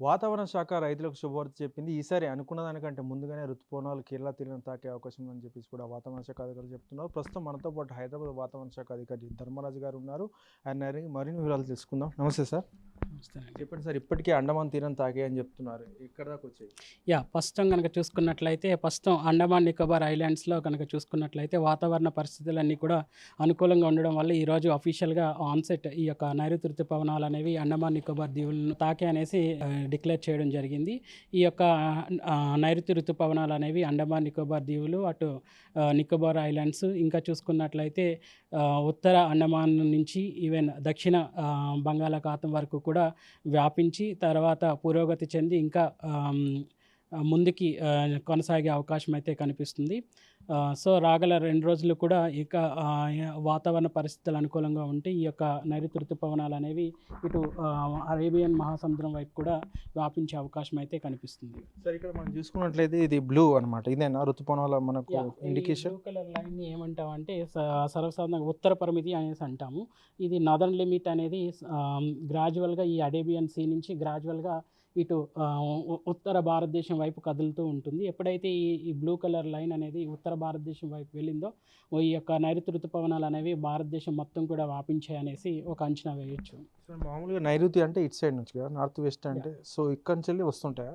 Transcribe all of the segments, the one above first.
వాతావరణ శాఖ రైతులకు శుభవార్త చెప్పింది. ఈసారి అనుకున్న దానికంటే ముందుగానే ఋతుపవనాలు కేరళ తీరం తాకే అవకాశం ఉందని చెప్పేసి కూడా వాతావరణ శాఖ అధికారులు చెప్తున్నారు. ప్రస్తుతం మనతో పాటు హైదరాబాద్ వాతావరణ శాఖ అధికారి ధర్మరాజు గారు ఉన్నారు. ఆయన మరిన్ని వివరాలు తెలుసుకుందాం. నమస్తే సార్. చెప్పండి సార్ ఇప్పటికే అండమాన్ తీరం తాకే అని చెప్తున్నారు. ఎక్కడ దాకా వచ్చాయి? యా ప్రస్తుతం కనుక చూసుకున్నట్లయితే ప్రస్తుతం అండమాన్ నికోబార్ ఐలాండ్స్లో కనుక చూసుకున్నట్లయితే వాతావరణ పరిస్థితులన్నీ కూడా అనుకూలంగా ఉండడం వల్ల ఈరోజు అఫీషియల్గా ఆన్సెట్ ఈ యొక్క నైరుతి ఋతుపవనాలు అనేవి అండమాన్ నికోబార్ దీవులను తాకే అనేసి డిక్లేర్ చేయడం జరిగింది. ఈ యొక్క నైరుతి ఋతుపవనాలు అనేవి అండమాన్ నికోబార్ దీవులు అటు నికోబార్ ఐలాండ్స్ ఇంకా చూసుకున్నట్లయితే ఉత్తర అండమాన్ నుంచి ఈవెన్ దక్షిణ బంగాళాఖాతం వరకు కూడా వ్యాపించి తర్వాత పురోగతి చెంది ఇంకా ముందుకి కొనసాగే అవకాశం అయితే కనిపిస్తుంది సో రాగల రెండు రోజులు కూడా ఇక వాతావరణ పరిస్థితులు అనుకూలంగా ఉంటే ఈ యొక్క నైరుతి ఋతుపవనాలు అనేవి ఇటు అరేబియన్ మహాసముద్రం వైపు కూడా వ్యాపించే అవకాశం అయితే కనిపిస్తుంది. సార్ ఇక్కడ మనం చూసుకున్నట్లయితే ఇది బ్లూ అన్నమాట. ఇదేనా? ఋతుపవనాల మనకు ఇండికేషన్ బ్లూ కలర్ లైన్ ఏమంటాం అంటే సర్వసాధారణంగా ఉత్తర పరిమితి అనేసి అంటాము. ఇది నదర్న్ లిమిట్ అనేది గ్రాడ్యువల్గా ఈ అడేబియన్ సీ నుంచి గ్రాడ్యువల్గా ఇటు ఉత్తర భారతదేశం వైపు కదులుతూ ఉంటుంది. ఎప్పుడైతే ఈ ఈ బ్లూ కలర్ లైన్ అనేది ఉత్తర భారతదేశం వైపు వెళ్ళిందో ఈ యొక్క నైరుతి ఋతుపవనాలు అనేవి భారతదేశం మొత్తం కూడా వ్యాపించాయి అనేసి ఒక అంచనా వేయొచ్చు. మామూలుగా నైరుతి అంటే ఇటు సైడ్ నుంచి కదా నార్త్ వెస్ట్ అంటే సో ఇక్కడ నుంచి వెళ్ళి వస్తుంటాయా?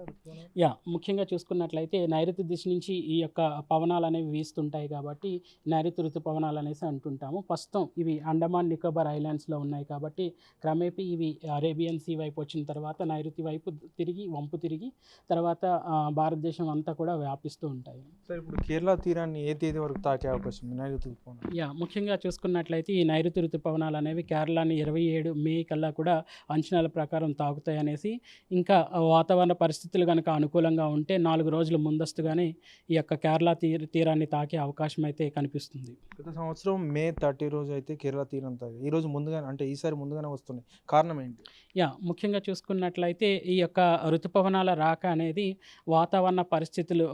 యా ముఖ్యంగా చూసుకున్నట్లయితే నైరుతి దిశ నుంచి ఈ యొక్క పవనాలు అనేవి వీస్తుంటాయి కాబట్టి నైరుతి ఋతుపవనాలు అనేసి అంటుంటాము. ప్రస్తుతం ఇవి అండమాన్ నికోబార్ ఐలాండ్స్లో ఉన్నాయి కాబట్టి క్రమేపీ ఇవి అరేబియన్ సీ వైపు వచ్చిన తర్వాత నైరుతి వైపు తిరిగి వంపు తిరిగి తర్వాత భారతదేశం అంతా కూడా వ్యాపిస్తూ ఉంటాయి. సార్ ఇప్పుడు కేరళ తీరాన్ని ఏ తేదీ వరకు తాకే అవకాశం ఉంది? నైరుతి ఋతుపవనాలు యా ముఖ్యంగా చూసుకున్నట్లయితే ఈ నైరుతి ఋతుపవనాలు అనేవి కేరళని ఇరవై ఏడు మే కల్లా కూడా అంచనాల ప్రకారం తాకుతాయి అనేసి ఇంకా వాతావరణ పరిస్థితులు కనుక అనుకూలంగా ఉంటే నాలుగు రోజులు ముందస్తుగానే ఈ యొక్క కేరళ తీర తీరాన్ని తాకే అవకాశం అయితే కనిపిస్తుంది. గత సంవత్సరం మే థర్టీ రోజు అయితే కేరళ తీరం తాకి ఈ రోజు ముందుగానే అంటే ఈసారి ముందుగానే వస్తున్నాయి. కారణం ఏంటి? యా ముఖ్యంగా చూసుకున్నట్లయితే ఈ యొక్క ఋతుపవనాల రాక అనేది వాతావరణ పరిస్థితులు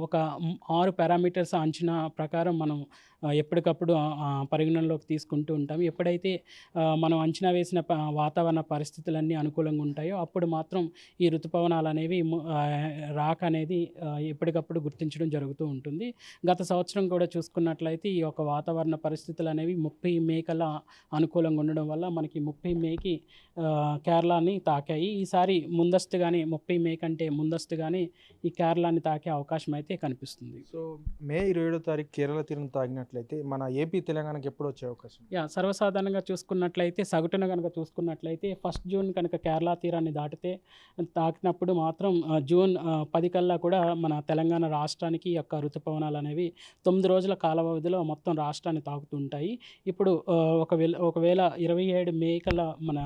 ఒక ఆరు పారామీటర్స్ అంచనా ప్రకారం మనం ఎప్పటికప్పుడు పరిగణనలోకి తీసుకుంటూ ఉంటాము ఎప్పుడైతే మనం అంచనా వేసిన వాతావరణ పరిస్థితులన్నీ అనుకూలంగా ఉంటాయో అప్పుడు మాత్రం ఈ ఋతుపవనాలు అనేవి రాక్ రాక అనేది ఎప్పటికప్పుడు గుర్తించడం జరుగుతూ ఉంటుంది. గత సంవత్సరం కూడా చూసుకున్నట్లయితే ఈ యొక్క వాతావరణ పరిస్థితులు అనేవి ముప్పై మే కల్లా అనుకూలంగా ఉండడం వల్ల మనకి ముప్పై మేకి కేరళాన్ని కేరళని తాకాయి. ఈసారి ముందస్తుగానే ముప్పై మే కంటే ముందస్తుగానే ఈ కేరళని తాకే అవకాశం అయితే కనిపిస్తుంది. సో మే ఇరవై ఏడో తారీఖు కేరళ తీరం చూసుకున్నట్లయితే మన ఏపీ తెలంగాణకి ఎప్పుడు వచ్చే అవకాశం? యా సర్వసాధారణంగా చూసుకున్నట్లయితే సగటున కనుక చూసుకున్నట్లయితే ఫస్ట్ జూన్ కనుక కేరళ తీరాన్ని దాటితే తాకినప్పుడు మాత్రం జూన్ పది కల్లా కూడా మన తెలంగాణ రాష్ట్రానికి యొక్క ఋతుపవనాలు అనేవి తొమ్మిది రోజుల కాల వ్యవధిలో మొత్తం రాష్ట్రాన్ని తాకుతుంటాయి. ఇప్పుడు ఒకవేళ ఒకవేళ ఇరవై ఏడు మే కల్లా మన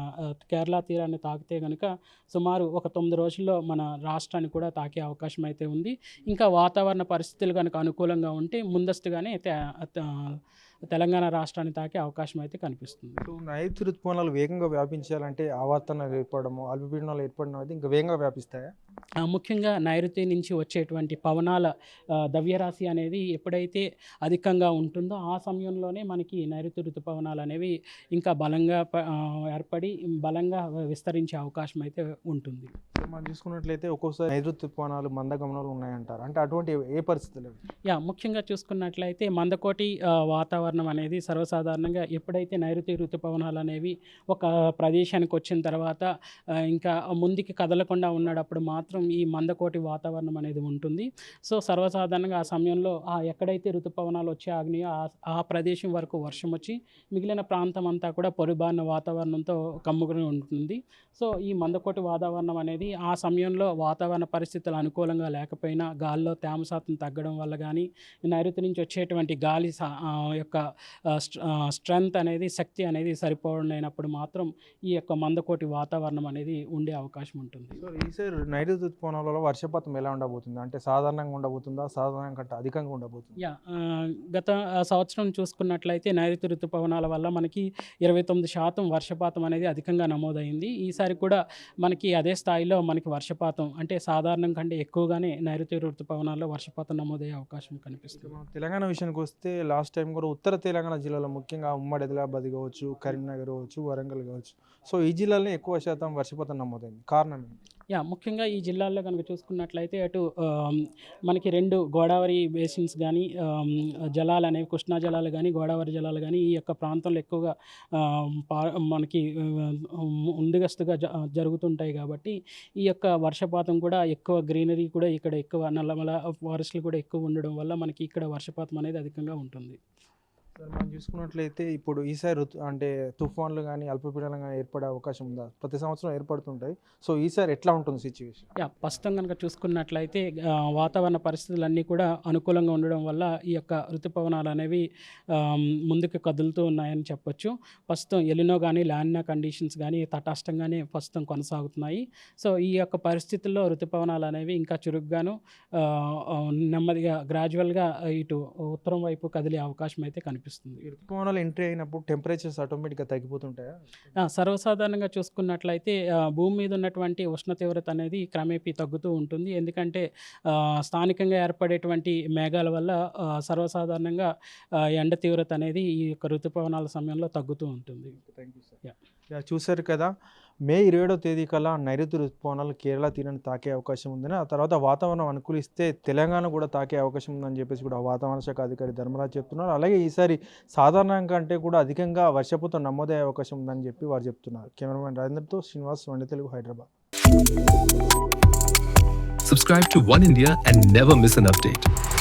కేరళ తీరాన్ని తాకితే కనుక సుమారు ఒక తొమ్మిది రోజుల్లో మన రాష్ట్రాన్ని కూడా తాకే అవకాశం అయితే ఉంది. ఇంకా వాతావరణ పరిస్థితులు కనుక అనుకూలంగా ఉంటే ముందస్తుగానే McDonald um, తెలంగాణ రాష్ట్రాన్ని తాకే అవకాశం అయితే కనిపిస్తుంది. సో నైరుతి ఋతుపవనాలు వేగంగా వ్యాపించాలంటే ఆవర్తనాలు ఏర్పడము అల్పపీడనాలు ఏర్పడడం అయితే ఇంకా వేగంగా వ్యాపిస్తాయా? ముఖ్యంగా నైరుతి నుంచి వచ్చేటువంటి పవనాల ద్రవ్యరాశి అనేది ఎప్పుడైతే అధికంగా ఉంటుందో ఆ సమయంలోనే మనకి నైరుతి ఋతుపవనాలు అనేవి ఇంకా బలంగా ఏర్పడి బలంగా విస్తరించే అవకాశం అయితే ఉంటుంది. మనం చూసుకున్నట్లయితే ఒక్కోసారి నైరుతి ఋతుపవనాలు మందగమనాలు ఉన్నాయంటారు. అంటే అటువంటి ఏ పరిస్థితులు? యా ముఖ్యంగా చూసుకున్నట్లయితే మందకోటి ఆ, వాతావరణం అనేది సర్వసాధారణంగా ఎప్పుడైతే నైరుతి ఋతుపవనాలు అనేవి ఒక ప్రదేశానికి వచ్చిన తర్వాత ఇంకా ముందుకి కదలకుండా ఉన్నప్పుడు మాత్రం ఈ మందకోటి వాతావరణం అనేది ఉంటుంది. సో సర్వసాధారణంగా ఆ సమయంలో ఆ ఎక్కడైతే ఋతుపవనాలు వచ్చే ఆగ్నేయో ఆ ప్రదేశం వరకు వర్షం వచ్చి మిగిలిన ప్రాంతం అంతా కూడా పొరుబారిన వాతావరణంతో కమ్ముకుని ఉంటుంది. సో ఈ మందకోటి వాతావరణం అనేది ఆ సమయంలో వాతావరణ పరిస్థితులు అనుకూలంగా లేకపోయినా గాల్లో తేమ శాతం తగ్గడం వల్ల కానీ నైరుతి నుంచి వచ్చేటువంటి గాలి యొక్క స్ట్రెంగ్త్ అనేది శక్తి అనేది సరిపోలేనప్పుడు మాత్రం ఈ యొక్క మందకోటి వాతావరణం అనేది ఉండే అవకాశం ఉంటుంది. సో ఈసారి నైరుతి ఋతుపవనాలలో వర్షపాతం ఎలా ఉండబోతుంది? అంటే సాధారణంగా ఉండబోతుందా? సాధారణం కంటే అధికంగా ఉండబోతుంది? యా గత సంవత్సరం చూసుకున్నట్లయితే నైరుతి ఋతుపవనాల వల్ల మనకి ఇరవై తొమ్మిది శాతం వర్షపాతం అనేది అధికంగా నమోదైంది. ఈసారి కూడా మనకి అదే స్థాయిలో మనకి వర్షపాతం అంటే సాధారణం కంటే ఎక్కువగానే నైరుతి ఋతుపవనాల్లో వర్షపాతం నమోదయ్యే అవకాశం కనిపిస్తుంది. తెలంగాణ విషయానికి వస్తే లాస్ట్ టైం కూడా ఉత్తర తెలంగాణ జిల్లాలో ముఖ్యంగా ఉమ్మడి ఆదిలాబాద్ కావచ్చు కరీంనగర్ కావచ్చు వరంగల్ కావచ్చు. సో ఈ జిల్లాలో ఎక్కువ శాతం వర్షపాతం నమోదైంది. కారణం ఏంటి? యా ముఖ్యంగా ఈ జిల్లాల్లో కనుక చూసుకున్నట్లయితే అటు మనకి రెండు గోదావరి బేసిన్స్ కానీ జలాలు అనేవి కృష్ణా జలాలు కానీ గోదావరి జలాలు కానీ ఈ యొక్క ప్రాంతంలో ఎక్కువగా పా- మనకి ముందుగస్తుగా జ జరుగుతుంటాయి కాబట్టి ఈ యొక్క వర్షపాతం కూడా ఎక్కువ గ్రీనరీ కూడా ఇక్కడ ఎక్కువ నల్లమల ఫారెస్ట్లు కూడా ఎక్కువ ఉండడం వల్ల మనకి ఇక్కడ వర్షపాతం అనేది అధికంగా ఉంటుంది. సార్ మనం చూసుకున్నట్లయితే ఇప్పుడు ఈసారి ఋతు అంటే తుఫాన్లు కానీ అల్పపీడనం కానీ ఏర్పడే అవకాశం ఉందా? ప్రతి సంవత్సరం ఏర్పడుతుంటాయి. సో ఈసారి ఎట్లా ఉంటుంది సిచ్యువేషన్ యా ప్రస్తుతం కనుక చూసుకున్నట్లయితే ఆ, వాతావరణ పరిస్థితులన్నీ కూడా అనుకూలంగా ఉండడం వల్ల ఈ యొక్క ఋతుపవనాలు అనేవి ముందుకు కదులుతూ ఉన్నాయని చెప్పొచ్చు. ప్రస్తుతం ఎలినో కానీ లానినా కండిషన్స్ కానీ తటాష్టంగానే ప్రస్తుతం కొనసాగుతున్నాయి. సో ఈ యొక్క పరిస్థితుల్లో ఋతుపవనాలు అనేవి ఇంకా చురుగ్గాను ఆ, ఆ, నెమ్మదిగా గ్రాడ్యువల్గా ఇటు ఉత్తరం వైపు కదిలే అవకాశం అయితే కనిపిస్తుంది ఈ ఋతుపవనాలు ఎంట్రీ అయినప్పుడు టెంపరేచర్స్ ఆటోమేటిక్గా తగ్గిపోతుంటాయా? సర్వసాధారణంగా చూసుకున్నట్లయితే భూమి మీద ఉన్నటువంటి ఉష్ణ తీవ్రత అనేది క్రమేపీ తగ్గుతూ ఉంటుంది. ఎందుకంటే స్థానికంగా ఏర్పడేటువంటి మేఘాల వల్ల సర్వసాధారణంగా ఎండ తీవ్రత అనేది ఈ యొక్క ఋతుపవనాల సమయంలో తగ్గుతూ ఉంటుంది. థ్యాంక్ యూ సార్ చూశారు కదా. మే ఇరవై ఏడో తేదీ కల్లా నైరుతి ఋతుపవనాలు కేరళ తీరాన్ని తాకే అవకాశం ఉందని ఆ తర్వాత వాతావరణం అనుకూలిస్తే తెలంగాణ కూడా తాకే అవకాశం ఉందని చెప్పేసి కూడా వాతావరణ శాఖ అధికారి ధర్మరాజ్ చెప్తున్నారు. అలాగే ఈసారి సాధారణం కంటే కూడా అధికంగా వర్షపాతం నమోదయ్యే అవకాశం ఉందని చెప్పి వారు చెప్తున్నారు. కెమెరామెన్ రాజేంద్రతో శ్రీనివాస్ వండి Telugu Hyderabad. Subscribe to One India and never miss an update.